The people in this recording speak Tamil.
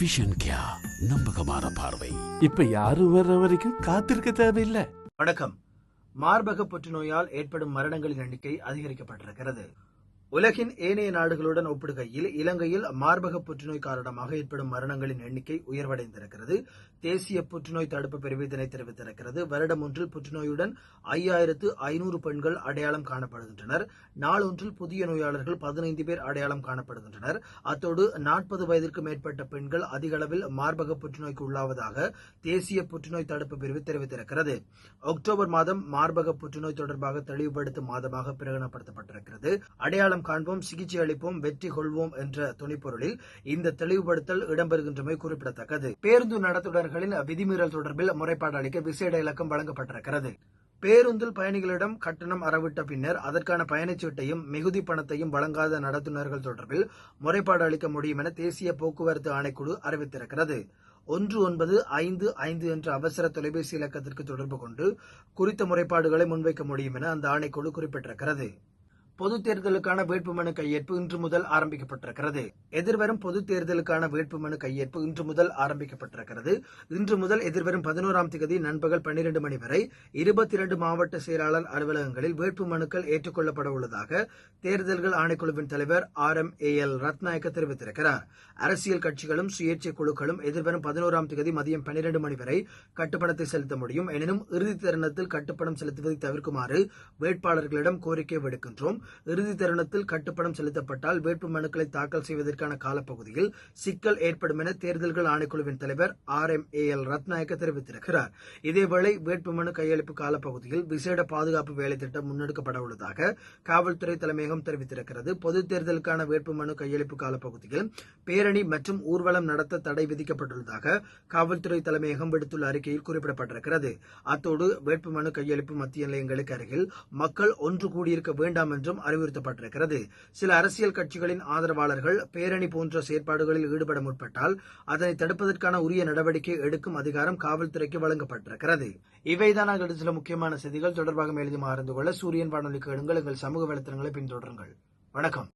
விஷன் கியா நம்பகமான பார்வை. இப்ப யாரும் வர்ற வரைக்கும் காத்திருக்க தேவையில்லை. வணக்கம். மார்பக புற்றுநோயால் ஏற்படும் மரணங்களின் எண்ணிக்கை அதிகரிக்கப்பட்டிருக்கிறது. உலகின் ஏனைய நாடுகளுடன் ஒப்பிடுகையில் இலங்கையில் மார்பக புற்றுநோய் காரணமாக ஏற்படும் மரணங்களின் எண்ணிக்கை உயர்வடைந்திருக்கிறது. தேசிய புற்றுநோய் தடுப்பு பிரிவு இதனை தெரிவித்திருக்கிறது. வருடம் ஒன்றில் புற்றுநோயுடன் ஐயாயிரத்து ஐநூறு பெண்கள் அடையாளம் காணப்படுகின்றனர். நாளொன்றில் புதிய நோயாளர்கள் பதினைந்து பேர் அடையாளம் காணப்படுகின்றனர். அத்தோடு நாற்பது வயதிற்கு மேற்பட்ட பெண்கள் அதிக அளவில் மார்பக புற்றுநோய்க்கு உள்ளாவதாக தேசிய புற்றுநோய் தடுப்பு பிரிவு தெரிவித்திருக்கிறது. அக்டோபர் மாதம் மார்பக புற்றுநோய் தொடர்பாக தெளிவுபடுத்தும் மாதமாக பிரகடனப்படுத்தப்பட்டிருக்கிறது. அடையாளம் அடையாளம் காண்போம் சிகிச்சை அளிப்போம் வெற்றி கொள்வோம் என்ற துணைப்பொருளில் இந்த தெளிவுபடுத்தல் இடம்பெறுகின்றமை குறிப்பிடத்தக்கது. பேருந்து நடத்துனர்களின் விதிமீறல் தொடர்பில் முறைப்பாடு அளிக்க விசேட இலக்கம் வழங்கப்பட்டிருக்கிறது. பேருந்தில் பயணிகளிடம் கட்டணம் அறவிட்ட பின்னர் அதற்கான பயணச்சீட்டையும் மிகுதி பணத்தையும் வழங்காத நடத்துனர்கள் தொடர்பில் முறைப்பாடு அளிக்க முடியும் என தேசிய போக்குவரத்து ஆணைக்குழு அறிவித்திருக்கிறது. ஒன்று ஒன்பது ஐந்து ஐந்து என்ற அவசர தொலைபேசி இலக்கத்திற்கு தொடர்பு கொண்டு குறித்த முறைப்பாடுகளை முன்வைக்க முடியும் என அந்த ஆணைக்குழு குறிப்பிட்டிருக்கிறது. பொது தேர்தலுக்கான வேட்புமனு கையேற்பு இன்று முதல் ஆரம்பிக்கப்பட்டிருக்கிறது. எதிர்வரும் பொதுத் தேர்தலுக்கான வேட்புமனு கையேற்பு இன்று முதல் ஆரம்பிக்கப்பட்டிருக்கிறது. இன்று முதல் எதிர்வரும் பதினோராம் தேதி நண்பகல் பன்னிரண்டு மணி வரை இருபத்தி இரண்டு மாவட்ட செயலாளர் அலுவலகங்களில் வேட்புமனுக்கள் ஏற்றுக்கொள்ளப்பட உள்ளதாக தேர்தல்கள் ஆணைக்குழுவின் தலைவர் R M A L Rathnayake தெரிவித்திருக்கிறார். அரசியல் கட்சிகளும் சுயேட்சை குழுக்களும் எதிர்வரும் பதினோராம் தேதி மதியம் பன்னிரண்டு மணி வரை கட்டுப்பணத்தை செலுத்த முடியும். எனினும் இறுதி தருணத்தில் கட்டுப்பணம் செலுத்துவதை தவிர்க்குமாறு வேட்பாளர்களிடம் கோரிக்கை விடுக்கின்றோம். இறுதி தருணத்தில் கட்டுப்பணம் செலுத்தப்பட்டால் வேட்பு மனுக்களை தாக்கல் செய்வதற்கான காலப்பகுதியில் சிக்கல் ஏற்படும் என தேர்தல்கள் ஆணைக்குழுவின் தலைவர் R M A L Rathnayake தெரிவித்திருக்கிறார். இதேவேளை வேட்புமனு கையளிப்பு காலப்பகுதியில் விசேட பாதுகாப்பு வேலை திட்டம் முன்னெடுக்கப்பட உள்ளதாக காவல்துறை தலைமையகம் தெரிவித்திருக்கிறது. பொது தேர்தலுக்கான வேட்புமனு கையளிப்பு காலப்பகுதியில் பேரணி மற்றும் ஊர்வலம் நடத்த தடை விதிக்கப்பட்டுள்ளதாக காவல்துறை தலைமையகம் விடுத்துள்ள அறிக்கையில் குறிப்பிடப்பட்டிருக்கிறது. அத்தோடு வேட்புமனு கையளிப்பு மத்திய நிலையங்களுக்கு அருகில் மக்கள் ஒன்று கூடியிருக்க வேண்டாம் என்றும் அறிவுறுத்தப்பட்டிருக்கிறது. சில அரசியல் கட்சிகளின் ஆதரவாளர்கள் பேரணி போன்ற செயற்பாடுகளில் ஈடுபட முற்பட்டால் அதனை தடுப்பதற்கான உரிய நடவடிக்கை எடுக்கும் அதிகாரம் காவல்துறைக்கு வழங்கப்பட்டிருக்கிறது. இவைதான் நாங்கள் சில முக்கியமான செய்திகள். தொடர்பாக மேலும் அறிந்து கொள்ள சூரியன் வானொலிக்கு எடுங்கள் எங்கள் சமூக வலைத்தளங்களை பின்தொடருங்கள். வணக்கம்.